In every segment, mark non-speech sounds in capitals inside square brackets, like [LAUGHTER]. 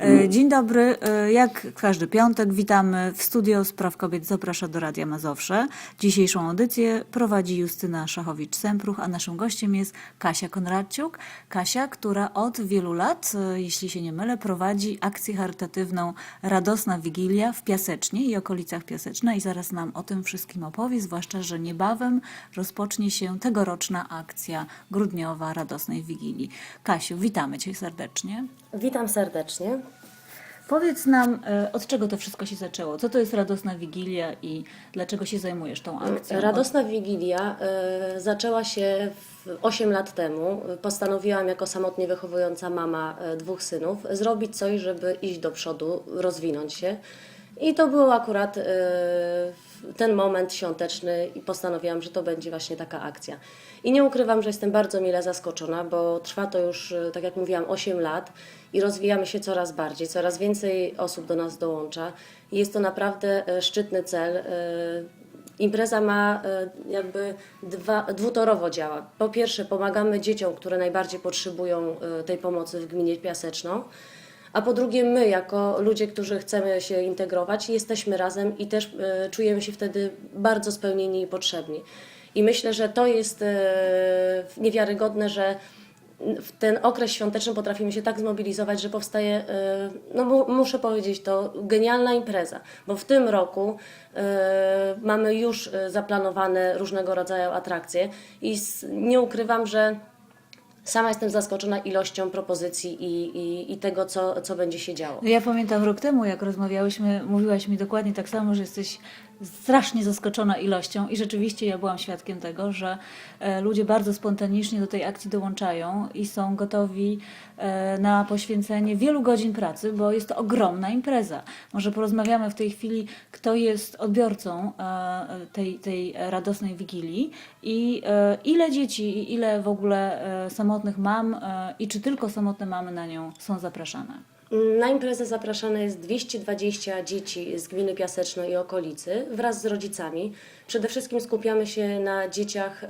E, Dzień dobry. E, Jak każdy piątek witamy w studio Spraw Kobiet zaprasza do Radia Mazowsze. Dzisiejszą audycję prowadzi Justyna Szachowicz-Sempruch, a naszym gościem jest Kasia Konradciuk. Kasia, która od wielu lat, e, jeśli się nie mylę, prowadzi akcję charytatywną Radosna Wigilia w Piasecznie i okolicach Piaseczna i zaraz nam o tym wszystkim opowie, zwłaszcza, że niebawem rozpocznie się tegoroczna akcja grudniowa Radosnej Wigilii. Kasiu, witamy Cię serdecznie. Witam serdecznie. Powiedz nam, e, od czego to wszystko się zaczęło? Co to jest Radosna Wigilia i dlaczego się zajmujesz tą akcją? Radosna Wigilia e, zaczęła się w 8 lat temu. Postanowiłam jako samotnie wychowująca mama e, dwóch synów zrobić coś, żeby iść do przodu, rozwinąć się. I to był akurat ten moment świąteczny i postanowiłam, że to będzie właśnie taka akcja. I nie ukrywam, że jestem bardzo mile zaskoczona, bo trwa to już, tak jak mówiłam, 8 lat i rozwijamy się coraz bardziej, coraz więcej osób do nas dołącza. Jest to naprawdę e, szczytny cel. e, Impreza ma e, jakby dwa, dwutorowo działa. Po pierwsze pomagamy dzieciom, które najbardziej potrzebują tej pomocy w gminie Piaseczno, a po drugie my jako ludzie, którzy chcemy się integrować, jesteśmy razem i też czujemy się wtedy bardzo spełnieni i potrzebni. I myślę, że to jest niewiarygodne, że w ten okres świąteczny potrafimy się tak zmobilizować, że powstaje, e, no mu- muszę powiedzieć to, genialna impreza, bo w tym roku e, mamy już e, zaplanowane różnego rodzaju atrakcje i nie ukrywam, że sama jestem zaskoczona ilością propozycji i, i, i tego, co, co będzie się działo. No ja pamiętam rok temu, jak rozmawiałyśmy, mówiłaś mi dokładnie tak samo, że jesteś strasznie zaskoczona ilością i rzeczywiście ja byłam świadkiem tego, że e, ludzie bardzo spontanicznie do tej akcji dołączają i są gotowi e, na poświęcenie wielu godzin pracy, bo jest to ogromna impreza. Może porozmawiamy w tej chwili, kto jest odbiorcą e, tej, tej radosnej wigilii i ile dzieci i ile w ogóle samotnych mam i czy tylko samotne mamy na nią są zapraszane. Na imprezę zapraszane jest 220 dzieci z gminy Piaseczno i okolicy wraz z rodzicami. Przede wszystkim skupiamy się na dzieciach, e,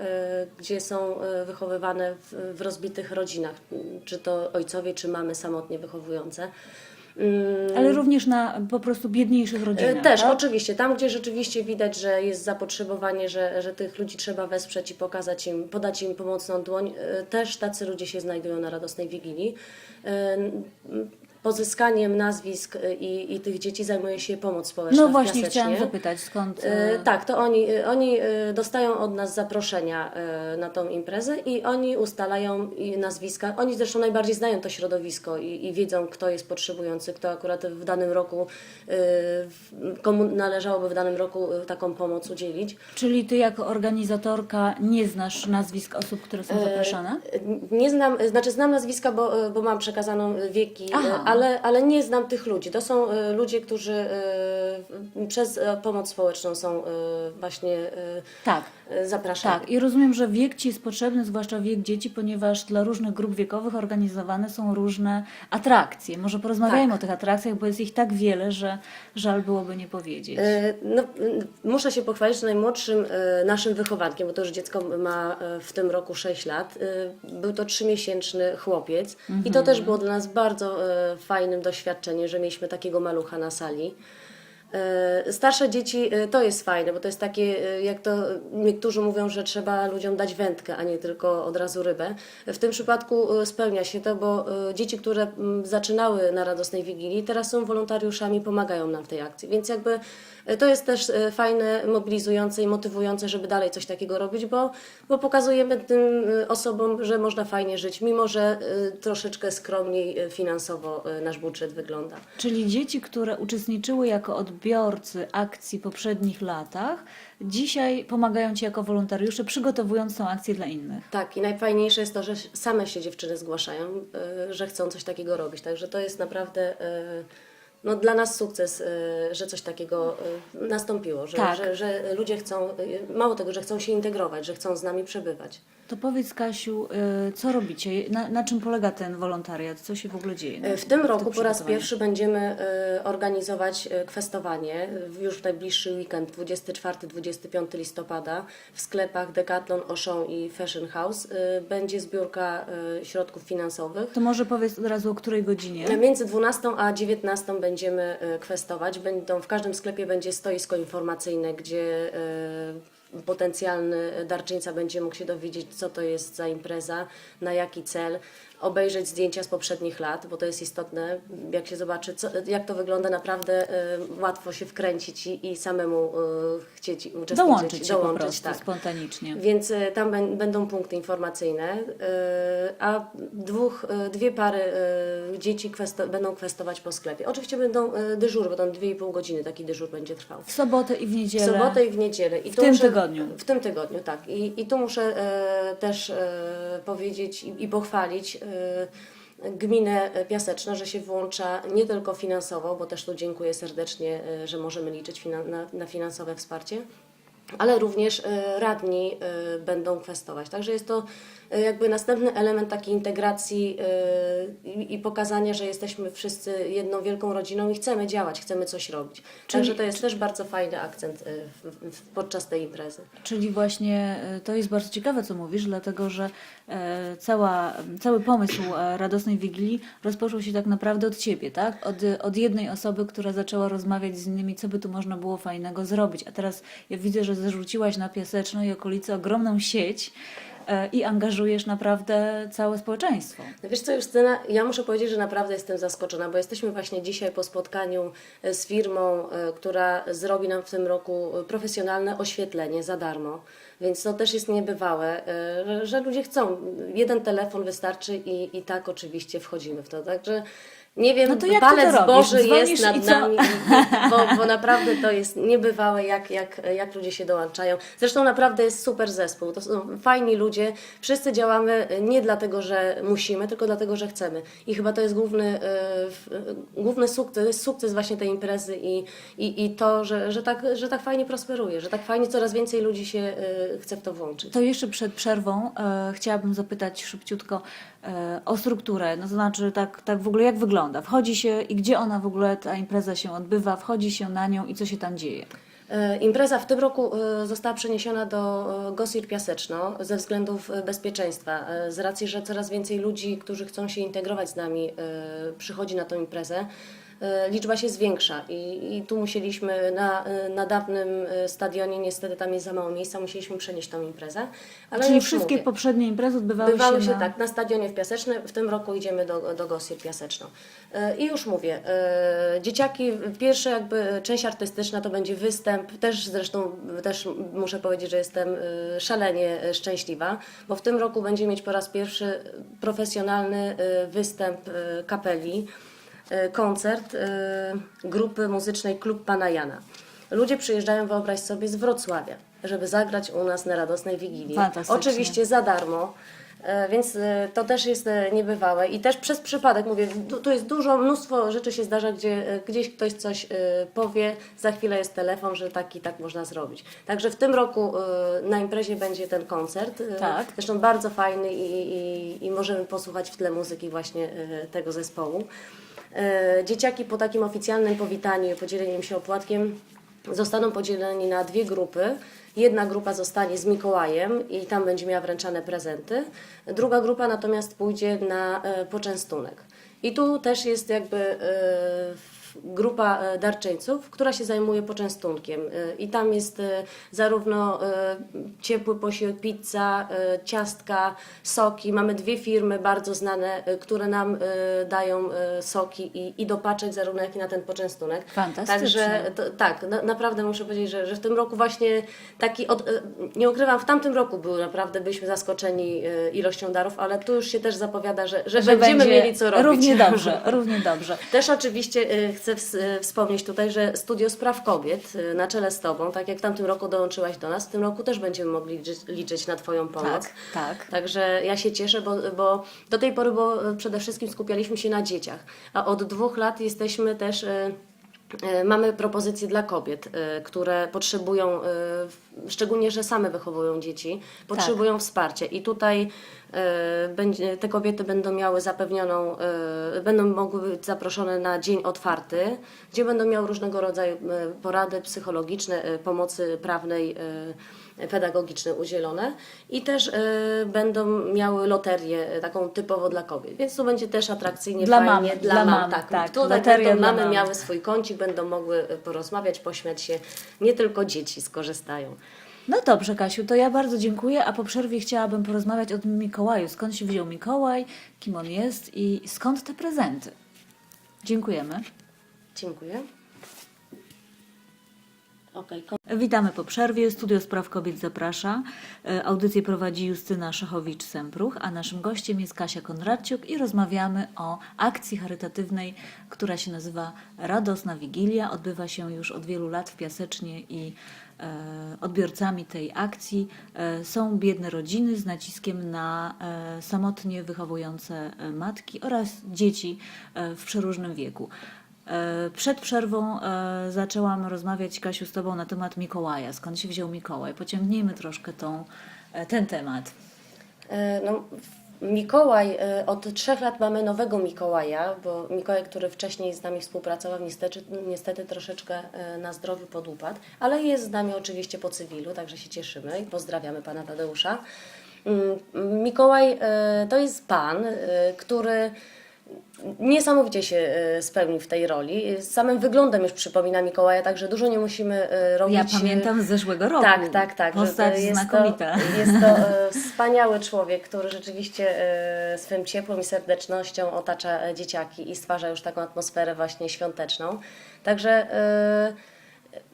gdzie są e, wychowywane w, rozbitych rodzinach, czy to ojcowie, czy mamy samotnie wychowujące. Mm, Ale również na po prostu biedniejszych E, rodzinach. Też, tak? oczywiście. Tam, gdzie rzeczywiście widać, że jest zapotrzebowanie, że, że tych ludzi trzeba wesprzeć i pokazać im, podać im pomocną dłoń, też tacy ludzie się znajdują na Radosnej Wigilii. E, Pozyskaniem nazwisk e, i, i tych dzieci zajmuje się pomoc społeczna No właśnie chciałam zapytać, skąd. E, e, Tak, to oni, e, oni e, dostają od nas zaproszenia e, na tą imprezę i oni ustalają nazwiska. Oni zresztą najbardziej znają to środowisko i, i wiedzą, kto jest potrzebujący, kto akurat w danym roku, e, komu należałoby w danym roku e, taką pomoc udzielić. Czyli ty jako organizatorka nie znasz nazwisk osób, które E, są zapraszane? Nie znam, znaczy znam nazwiska, bo, e, bo mam przekazaną wieki, e, Aha. Ale, ale nie znam tych ludzi. To są e, ludzie, którzy e, przez e, pomoc społeczną są e, właśnie e, Tak. E, zapraszani. Tak, i rozumiem, że wiek ci jest potrzebny, zwłaszcza wiek dzieci, ponieważ dla różnych grup wiekowych organizowane są różne atrakcje. Może porozmawiajmy Tak. o tych atrakcjach, bo jest ich tak wiele, że żal byłoby nie powiedzieć. E, No, muszę się pochwalić, że najmłodszym e, naszym wychowankiem, bo to już dziecko ma w tym roku 6 lat, był to trzymiesięczny chłopiec i to też było dla nas bardzo fajnym doświadczeniem, że mieliśmy takiego malucha na sali. E, Starsze dzieci e, to jest fajne, bo to jest takie, e, jak to niektórzy mówią, że trzeba ludziom dać wędkę, a nie tylko od razu rybę. W tym przypadku spełnia się to, bo dzieci, które zaczynały na Radosnej Wigilii, teraz są wolontariuszami, pomagają nam w tej akcji. Więc jakby to jest też e, fajne, mobilizujące i motywujące, żeby dalej coś takiego robić, bo, bo pokazujemy tym e, osobom, że można fajnie żyć, mimo że e, troszeczkę skromniej finansowo nasz budżet wygląda. Czyli dzieci, które uczestniczyły jako odbiorcy akcji w poprzednich latach, dzisiaj pomagają ci jako wolontariusze, przygotowując tą akcję dla innych. Tak, i najfajniejsze jest to, że same się dziewczyny zgłaszają, że chcą coś takiego robić. Także to jest naprawdę no, dla nas sukces, y, że coś takiego y, nastąpiło, że, Tak. że, że ludzie chcą, y, mało tego, że chcą się integrować, że chcą z nami przebywać. To powiedz Kasiu, co robicie? Na, na czym polega ten wolontariat? Co się w ogóle dzieje? W tym roku po raz pierwszy będziemy organizować kwestowanie już w najbliższy weekend, 24-25 listopada w sklepach Decathlon, Auchan i Fashion House. Będzie zbiórka środków finansowych. To może powiedz od razu o której godzinie? Między 12 a 19 będziemy e, kwestować. Będą, w każdym sklepie będzie stoisko informacyjne, gdzie e, potencjalny darczyńca będzie mógł się dowiedzieć, co to jest za impreza, na jaki cel, obejrzeć zdjęcia z poprzednich lat, bo to jest istotne, jak się zobaczy, co, jak to wygląda, naprawdę e, łatwo się wkręcić i, i samemu e, chcieć uczestniczyć. Dołączyć się po dołączyć, prostu tak. spontanicznie. Więc e, tam bę- będą punkty informacyjne, e, a dwóch, e, dwie pary e, dzieci kwesto, będą kwestować po sklepie. Oczywiście będą e, dyżury, bo tam 2,5 godziny taki dyżur będzie trwał. W sobotę i w W niedzielę. sobotę i w niedzielę. I W tym muszę, tygodniu. W tym tygodniu, tak. I, i tu muszę e, też e, powiedzieć i, i pochwalić e, gminę Piaseczne, że się włącza nie tylko finansowo, bo też tu dziękuję serdecznie, e, że możemy liczyć na, na finansowe wsparcie, ale również e, radni będą kwestować. Także jest to jakby następny element takiej integracji e, i, pokazania, że jesteśmy wszyscy jedną wielką rodziną i chcemy działać, chcemy coś robić. Także to jest też bardzo fajny akcent w, podczas tej imprezy. Czyli właśnie e, to jest bardzo ciekawe, co mówisz, dlatego że e, cała, cały pomysł e, Radosnej Wigilii rozpoczął się tak naprawdę od Ciebie, tak? Od, od jednej osoby, która zaczęła rozmawiać z innymi, co by tu można było fajnego zrobić. A teraz ja widzę, że zarzuciłaś na Piaseczno i okolice ogromną sieć i angażujesz naprawdę całe społeczeństwo. No Wiesz co, Justyna, ja muszę powiedzieć, że naprawdę jestem zaskoczona, bo jesteśmy właśnie dzisiaj po spotkaniu e, z firmą, e, która zrobi nam w tym roku e, profesjonalne oświetlenie za darmo. Więc to też jest niebywałe, e, że ludzie chcą. Jeden telefon wystarczy i, i tak oczywiście wchodzimy w to. Także nie wiem, No to jak palec to? Boży jest nad nami, bo, bo naprawdę to jest niebywałe, jak, jak, jak ludzie się dołączają. Zresztą naprawdę jest super zespół. To są fajni ludzie. Wszyscy działamy nie dlatego, że musimy, tylko dlatego, że chcemy. I chyba to jest główny, e, główny sukces, sukces właśnie tej imprezy i, i, i to, że, że, tak, że tak fajnie prosperuje, że tak fajnie coraz więcej ludzi się e, chce w to włączyć. To jeszcze przed przerwą e, chciałabym zapytać szybciutko e, o strukturę. No to znaczy, tak, tak w ogóle jak wygląda? Wchodzi się i gdzie ona w ogóle, ta impreza się odbywa? Wchodzi się na nią i co się tam dzieje? E, Impreza w tym roku e, została przeniesiona do e, Gosir Piaseczno ze względów bezpieczeństwa. Z racji, że coraz więcej ludzi, którzy chcą się integrować z nami, przychodzi na tą imprezę, liczba się zwiększa i, i tu musieliśmy na, e, na dawnym e, stadionie, niestety tam jest za mało miejsca, musieliśmy przenieść tą imprezę. Ale Czyli wszystkie mówię. poprzednie imprezy odbywały, Bywały się na... tak, na stadionie w Piaseczne, w tym roku idziemy do, do Gosir Piaseczno. E, I już mówię, dzieciaki, pierwsza jakby część artystyczna to będzie występ, też zresztą też muszę powiedzieć, że jestem szalenie szczęśliwa, bo w tym roku będziemy mieć po raz pierwszy profesjonalny występ kapeli, koncert e, grupy muzycznej Klub Pana Jana. Ludzie przyjeżdżają, wyobraź sobie, z Wrocławia, żeby zagrać u nas na radosnej Wigilii. Oczywiście za darmo. E, Więc e, to też jest e, niebywałe i też przez przypadek, mówię, tu, jest dużo, mnóstwo rzeczy się zdarza, gdzie e, gdzieś ktoś coś e, powie, za chwilę jest telefon, że tak i tak można zrobić. Także w tym roku e, na imprezie będzie ten koncert, e, Tak. zresztą bardzo fajny i, i, i możemy posłuchać w tle muzyki właśnie e, tego zespołu. E, Dzieciaki po takim oficjalnym powitaniu i podzieleniu się opłatkiem zostaną podzieleni na dwie grupy. Jedna grupa zostanie z Mikołajem i tam będzie miała wręczane prezenty. Druga grupa natomiast pójdzie na e, poczęstunek. I tu też jest jakby e, grupa e, darczyńców, która się zajmuje poczęstunkiem. E, I tam jest e, zarówno ciepły posiłek, pizza, ciastka, soki. Mamy dwie firmy bardzo znane, które nam dają soki i, i do paczek zarówno jak i na ten poczęstunek. Fantastycznie. Także to, tak, na, naprawdę muszę powiedzieć, że, że w tym roku właśnie taki, od, nie ukrywam, w tamtym roku był naprawdę, byliśmy zaskoczeni ilością darów, ale tu już się też zapowiada, że, że, Że będziemy będzie mieli co robić. Równie dobrze, [LAUGHS] równie dobrze. Też oczywiście chcę e, wspomnieć tutaj, że Studio Spraw Kobiet e, na czele z Tobą, tak jak w tamtym roku dołączyłaś do nas, w tym roku też będziemy mogli liczyć, liczyć na Twoją pomoc. Tak, tak. Także ja się cieszę, bo, bo do tej pory bo przede wszystkim skupialiśmy się na dzieciach, a od dwóch lat jesteśmy też. E, Mamy propozycje dla kobiet, e, które potrzebują, e, szczególnie, że same wychowują dzieci, potrzebują wsparcia. I tutaj te kobiety będą miały zapewnioną, będą mogły być zaproszone na dzień otwarty, gdzie będą miały różnego rodzaju porady psychologiczne, pomocy prawnej, pedagogiczne udzielone i też e, będą miały loterię e, taką typowo dla kobiet. Więc to będzie też atrakcyjnie, Dla fajnie mam, dla, dla mam. mam, tak. tak, Tutaj loteria będą mamy mam. miały swój kącik, będą mogły e, porozmawiać, pośmiać się. Nie tylko dzieci skorzystają. No dobrze, Kasiu, to ja bardzo dziękuję, a po przerwie chciałabym porozmawiać o tym Mikołaju. Skąd się wziął Mikołaj, kim on jest i skąd te prezenty? Dziękujemy. Dziękuję. Okej, Witamy po przerwie. Studio Spraw Kobiet zaprasza. E, Audycję prowadzi Justyna Szachowicz-Sempruch, a naszym gościem jest Kasia Konradciuk i rozmawiamy o akcji charytatywnej, która się nazywa Radosna Wigilia. Odbywa się już od wielu lat w Piasecznie i e, odbiorcami tej akcji e, są biedne rodziny z naciskiem na samotnie wychowujące matki oraz dzieci w przeróżnym wieku. E, Przed przerwą e, zaczęłam rozmawiać, Kasiu, z Tobą na temat Mikołaja. Skąd się wziął Mikołaj? Pociągnijmy troszkę tą, e, ten temat. No, Mikołaj, od trzech lat mamy nowego Mikołaja, bo Mikołaj, który wcześniej z nami współpracował, niestety, niestety troszeczkę na zdrowiu podupadł, ale jest z nami oczywiście po cywilu, także się cieszymy i pozdrawiamy pana Tadeusza. Mm, Mikołaj to jest pan, który niesamowicie się e, spełnił w tej roli. Z samym wyglądem już przypomina Mikołaja, także dużo nie musimy e, robić. Ja e, pamiętam z zeszłego roku. tak, tak, tak. Postać jest znakomita. To, jest to [LAUGHS] wspaniały człowiek, który rzeczywiście swym ciepłem i serdecznością otacza dzieciaki i stwarza już taką atmosferę właśnie świąteczną. Także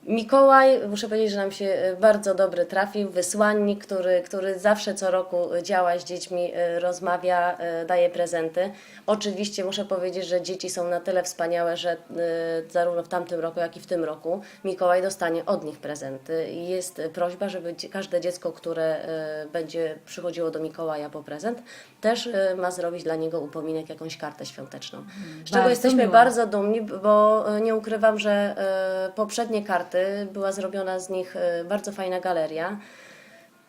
Mikołaj, muszę powiedzieć, że nam się e, bardzo dobry trafił, wysłannik, który, który zawsze co roku działa z dziećmi, e, rozmawia, e, daje prezenty. Oczywiście muszę powiedzieć, że dzieci są na tyle wspaniałe, że e, zarówno w tamtym roku, jak i w tym roku Mikołaj dostanie od nich prezenty. Jest prośba, żeby każde dziecko, które e, będzie przychodziło do Mikołaja po prezent, też e, ma zrobić dla niego upominek, jakąś kartę świąteczną. Z czego bardzo jesteśmy miło. bardzo dumni, bo e, nie ukrywam, że e, poprzednie karty była zrobiona z nich e, bardzo fajna galeria.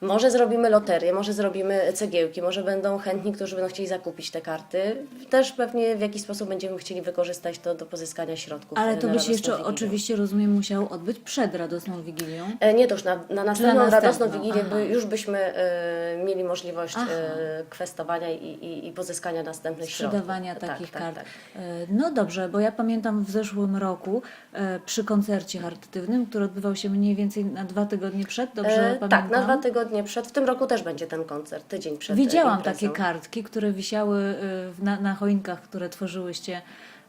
Może zrobimy loterię, może zrobimy cegiełki, może będą chętni, którzy będą chcieli zakupić te karty. Też pewnie w jakiś sposób będziemy chcieli wykorzystać to do pozyskania środków. Ale to na by się radosną jeszcze Wigilię. oczywiście, rozumiem, musiał odbyć przed radosną Wigilią. E, Nie, to już na, na następną następną, radosną Wigilię aha. by, już byśmy e, mieli możliwość Aha. e, kwestowania i, i, i pozyskania następnych Sprzedawania środków. takich tak, kart. Tak, tak. E, No dobrze, bo ja pamiętam w zeszłym roku e, przy koncercie charytatywnym, który odbywał się mniej więcej na dwa tygodnie przed, dobrze E, pamiętam? tak, na dwa tygodnie przed. W tym roku też będzie ten koncert, tydzień przed e, Widziałam imprezą. takie kartki, które wisiały w- na, na choinkach, które tworzyłyście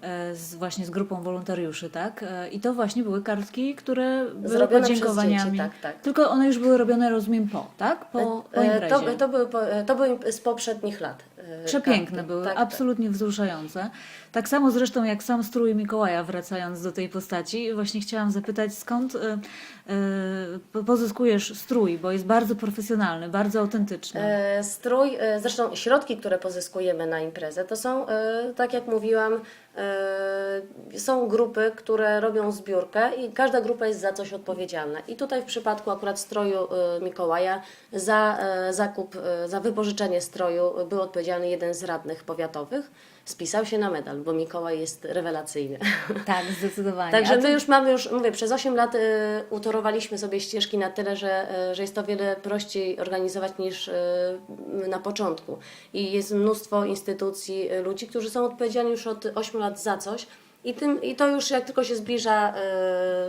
e, z, właśnie z grupą wolontariuszy, tak? E, I to właśnie były kartki, które były Zrobione podziękowaniami. dzieci, tak, tak. Tylko one już były robione, rozumiem, po, tak? Po, po E, imprezie. To, to, były, e, to były z poprzednich lat. e, Przepiękne karty. były, Tak, tak. absolutnie wzruszające. Tak samo zresztą jak sam strój Mikołaja, wracając do tej postaci, właśnie chciałam zapytać, skąd y, y, po- pozyskujesz strój, bo jest bardzo profesjonalny, bardzo autentyczny. E, Strój, e, zresztą środki, które pozyskujemy na imprezę, to są, e, tak jak mówiłam, e, są grupy, które robią zbiórkę i każda grupa jest za coś odpowiedzialna. I tutaj w przypadku akurat stroju e, Mikołaja za e, zakup, e, za wypożyczenie stroju był odpowiedzialny jeden z radnych powiatowych. Spisał się na medal, bo Mikołaj jest rewelacyjny. [LAUGHS] Tak, zdecydowanie. Także my już mamy, już mówię, przez 8 lat y, utorowaliśmy sobie ścieżki na tyle, że, y, że jest to wiele prościej organizować niż y, na początku. I jest mnóstwo instytucji, y, ludzi, którzy są odpowiedzialni już od 8 lat za coś. I, tym, I to już jak tylko się zbliża y,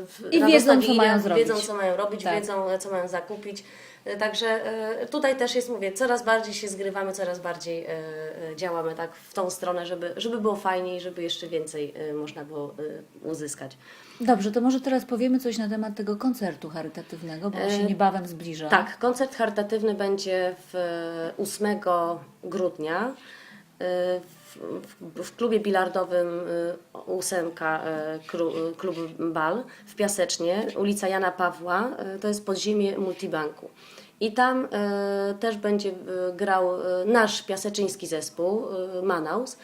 w I wiedzą, co mają zrobić. Wiedzą, co mają robić, Tak. wiedzą, co mają zakupić. Y, Także y, tutaj też jest, mówię, coraz bardziej się zgrywamy, coraz bardziej y, działamy tak w tą stronę, żeby, żeby było fajniej i żeby jeszcze więcej można było uzyskać. Dobrze, to może teraz powiemy coś na temat tego koncertu charytatywnego, bo on się niebawem zbliża. Tak, koncert charytatywny będzie w e, 8 grudnia w, w, klubie bilardowym ósemka, e, kru- e, klub Bal w Piasecznie, ulica Jana Pawła, to jest podziemie multibanku. I tam też będzie grał nasz piaseczyński zespół, Manaus.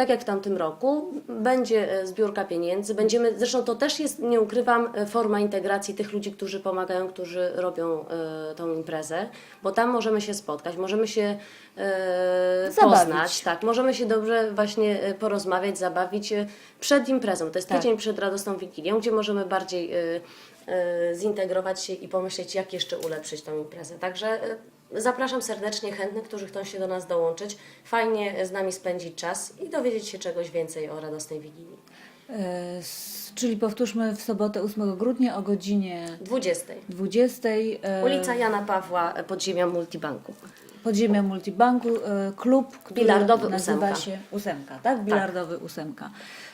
Tak jak w tamtym roku, będzie e, zbiórka pieniędzy. Będziemy, zresztą to też jest, nie ukrywam, e, forma integracji tych ludzi, którzy pomagają, którzy robią e, tą imprezę, bo tam możemy się spotkać, możemy się e, Zabawić. poznać, tak, możemy się dobrze właśnie porozmawiać, zabawić przed imprezą. To jest Tak. tydzień przed radosną Wigilią, gdzie możemy bardziej e, e, zintegrować się i pomyśleć, jak jeszcze ulepszyć tą imprezę. Także e, zapraszam serdecznie chętnych, którzy chcą się do nas dołączyć. Fajnie z nami spędzić czas i dowiedzieć się czegoś więcej o radosnej Wigilii. E, czyli powtórzmy w sobotę 8 grudnia o godzinie 20. 20. e, Ulica Jana Pawła, e, podziemia Multibanku. Podziemia Multibanku, klub, który Bilardowy nazywa ósemka. się Ósemka, tak? Bilardowy Ósemka.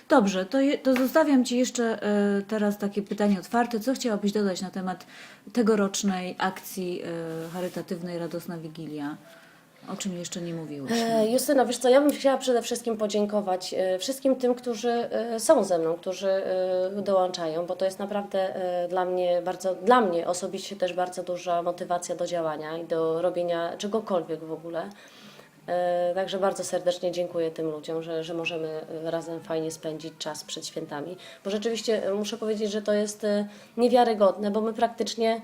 Dobrze, to, je, to zostawiam Ci jeszcze e, teraz takie pytanie otwarte. Co chciałabyś dodać na temat tegorocznej akcji e, charytatywnej Radosna Wigilia? O czym jeszcze nie mówiłyśmy. E, Justyna, wiesz co, ja bym chciała przede wszystkim podziękować e, wszystkim tym, którzy są ze mną, którzy dołączają, bo to jest naprawdę dla mnie bardzo, dla mnie osobiście też bardzo duża motywacja do działania i do robienia czegokolwiek w ogóle. E, Także bardzo serdecznie dziękuję tym ludziom, że, że możemy e, razem fajnie spędzić czas przed świętami. Bo rzeczywiście e, muszę powiedzieć, że to jest niewiarygodne, bo my praktycznie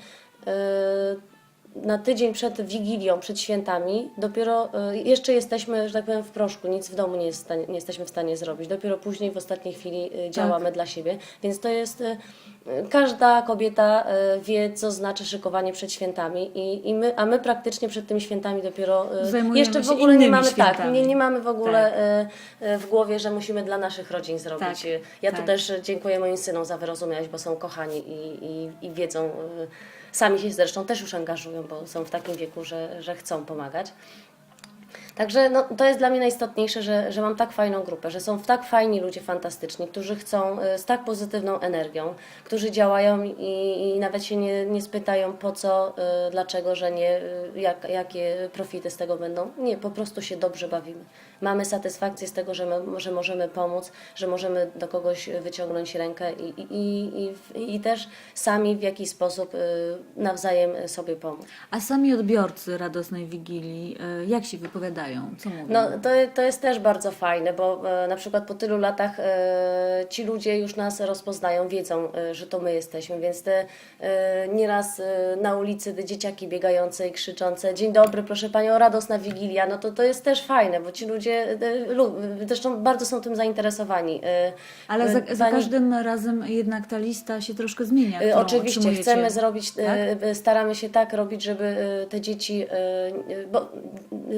na tydzień przed Wigilią, przed świętami, dopiero y, jeszcze jesteśmy, że tak powiem, w proszku, nic w domu nie, jest w stanie, nie jesteśmy w stanie zrobić. Dopiero później, w ostatniej chwili y, działamy dla siebie. Więc to jest, y, każda kobieta wie, co znaczy szykowanie przed świętami, i, i my, a my praktycznie przed tymi świętami dopiero Zajmujemy jeszcze w ogóle nie mamy, tak, świętami. nie, nie mamy w ogóle y, w głowie, że musimy dla naszych rodzin zrobić. Tak, Ja tu tak. też y, dziękuję moim synom za wyrozumiałość, bo są kochani i, i, i wiedzą, sami się zresztą też już angażują, bo są w takim wieku, że, że chcą pomagać. Także no, to jest dla mnie najistotniejsze, że, że mam tak fajną grupę, że są tak fajni ludzie fantastyczni, którzy chcą y, z tak pozytywną energią, którzy działają i, i nawet się nie, nie spytają po co, y, dlaczego, że nie, y, jak, jakie profity z tego będą. Nie, po prostu się dobrze bawimy. Mamy satysfakcję z tego, że, my, że możemy pomóc, że możemy do kogoś wyciągnąć rękę i, i, i, i, i też sami w jakiś sposób nawzajem sobie pomóc. A sami odbiorcy Radosnej Wigilii, jak się wypowiadają? Co mówią? No, to, to jest też bardzo fajne, bo e, na przykład po tylu latach e, ci ludzie już nas rozpoznają, wiedzą, e, że to my jesteśmy, więc te e, nieraz e, na ulicy te dzieciaki biegające i krzyczące dzień dobry, proszę Panią, radosna Wigilia, no to to jest też fajne, bo ci ludzie e, lu, zresztą bardzo są tym zainteresowani. E, Ale e, za, za pani- każdym razem jednak ta lista się troszkę zmienia. Y, którą Oczywiście, otrzymujecie. chcemy zrobić, tak? y, y, staramy się tak robić, żeby y, te dzieci, y, y, bo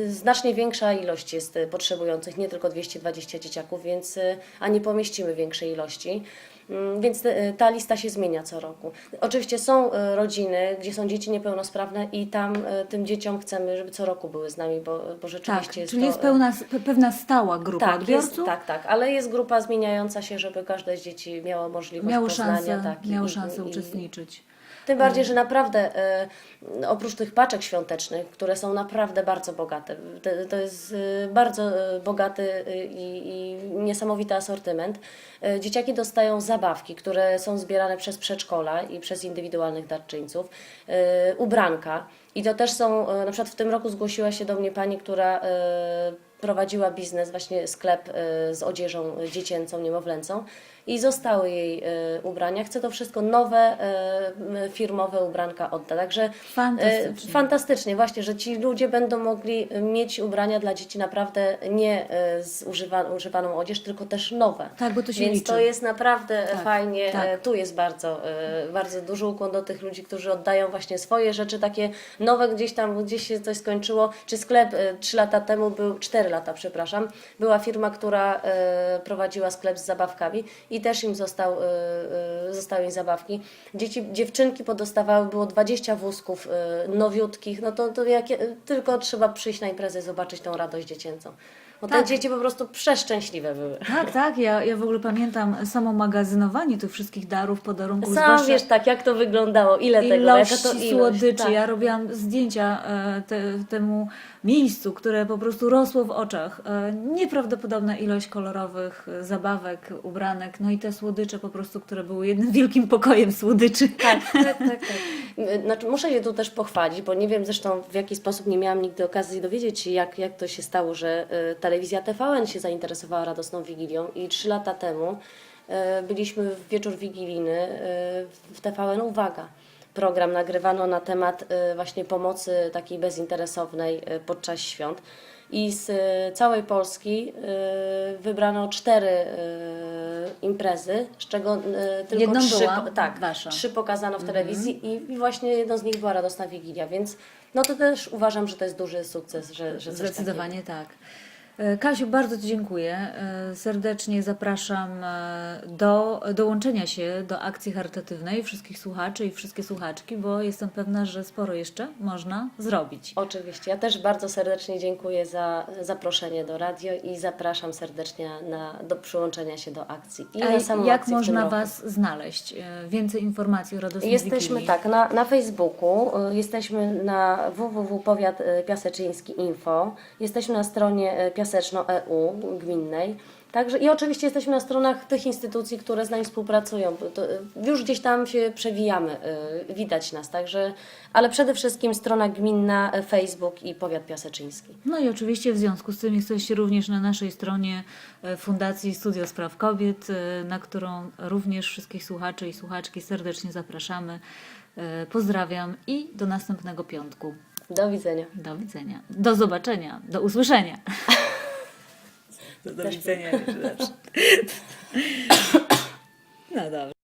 znacznie większa ilość jest y, potrzebujących, nie tylko 220 dzieciaków, więc, y, a nie pomieścimy większej ilości. Mm, Więc te- ta lista się zmienia co roku. Oczywiście są rodziny, gdzie są dzieci niepełnosprawne i tam tym dzieciom chcemy, żeby co roku były z nami, bo, bo rzeczywiście Tak, jest czyli to, jest pełna, pe- pewna stała grupa tak, odbiorców. jest, tak, tak, ale jest grupa zmieniająca się, żeby każde z dzieci miało możliwość Miało poznania. szansę, tak, miało i- szansę i- uczestniczyć. Tym bardziej, że naprawdę e, oprócz tych paczek świątecznych, które są naprawdę bardzo bogate, to, jest e, bardzo e, bogaty i, i niesamowity asortyment, dzieciaki dostają zabawki, które są zbierane przez przedszkola i przez indywidualnych darczyńców, ubranka. I to też są, e, na przykład w tym roku zgłosiła się do mnie pani, która prowadziła biznes, właśnie sklep z odzieżą dziecięcą, niemowlęcą i zostały jej e, ubrania. Chcę to wszystko nowe, e, firmowe ubranka oddać. Także Fantastycznie. e, fantastycznie, właśnie, że ci ludzie będą mogli mieć ubrania dla dzieci naprawdę nie z używa, używaną odzież, tylko też nowe. Tak, bo to się Więc liczy. to jest naprawdę Tak, fajnie. tak. Tu jest bardzo, bardzo duży ukłon do tych ludzi, którzy oddają właśnie swoje rzeczy takie nowe gdzieś tam, gdzieś się coś skończyło. Czy sklep e, trzy lata temu był, cztery lata, przepraszam, była firma, która prowadziła sklep z zabawkami i też im został, e, e, zostały im zabawki. Dzieci, dziewczynki podostawały, było 20 wózków e, nowiutkich, no to, to jakie, tylko trzeba przyjść na imprezę i zobaczyć tą radość dziecięcą. Bo Tak. te dzieci po prostu przeszczęśliwe były. Tak, tak. Ja, ja w ogóle pamiętam samo magazynowanie tych wszystkich darów, podarunków. Sam zwłaszcza wiesz tak, jak to wyglądało, ile tego, jaka to ilość. słodyczy. Tak. Ja robiłam zdjęcia e, te, temu miejscu, które po prostu rosło w oczach. E, Nieprawdopodobna ilość kolorowych e, zabawek, ubranek, no i te słodycze po prostu, które były jednym wielkim pokojem słodyczy. Tak, [LAUGHS] tak, tak. tak. Znaczy, muszę się tu też pochwalić, bo nie wiem zresztą w jaki sposób nie miałam nigdy okazji dowiedzieć się, jak, jak to się stało, że y, telewizja TVN się zainteresowała Radosną Wigilią i trzy lata temu byliśmy w wieczór wigilijny w TVN Uwaga. Program nagrywano na temat y, właśnie pomocy takiej bezinteresownej y, podczas świąt. I z y, całej Polski wybrano cztery imprezy, z czego tylko Jedną trzy, była tak, wasza. trzy pokazano w telewizji i, i właśnie jedną z nich była Radosna Wigilia, więc no to też uważam, że to jest duży sukces, że, że Zdecydowanie tak. E, Kasiu, bardzo Ci dziękuję. E, Serdecznie zapraszam e, do dołączenia się do akcji charytatywnej wszystkich słuchaczy i wszystkie słuchaczki, bo jestem pewna, że sporo jeszcze można zrobić. Oczywiście. Ja też bardzo serdecznie dziękuję za zaproszenie do radio i zapraszam serdecznie na, do przyłączenia się do akcji. I A na samą jak akcję można. Was znaleźć? Więcej informacji o radosnej Jesteśmy tak na, na Facebooku, jesteśmy na www.powiat y, piaseczyński info, jesteśmy na stronie y, piaseczno.eu gminnej. Także i oczywiście jesteśmy na stronach tych instytucji, które z nami współpracują. To, już gdzieś tam się przewijamy, widać nas, także, ale przede wszystkim strona gminna, Facebook i powiat piaseczyński. No i oczywiście w związku z tym jesteście również na naszej stronie Fundacji Studio Spraw Kobiet, na którą również wszystkich słuchaczy i słuchaczki serdecznie zapraszamy. Pozdrawiam i do następnego piątku. Do widzenia. Do widzenia. Do zobaczenia. Do usłyszenia. Do, do widzenia. [LAUGHS] No dobrze.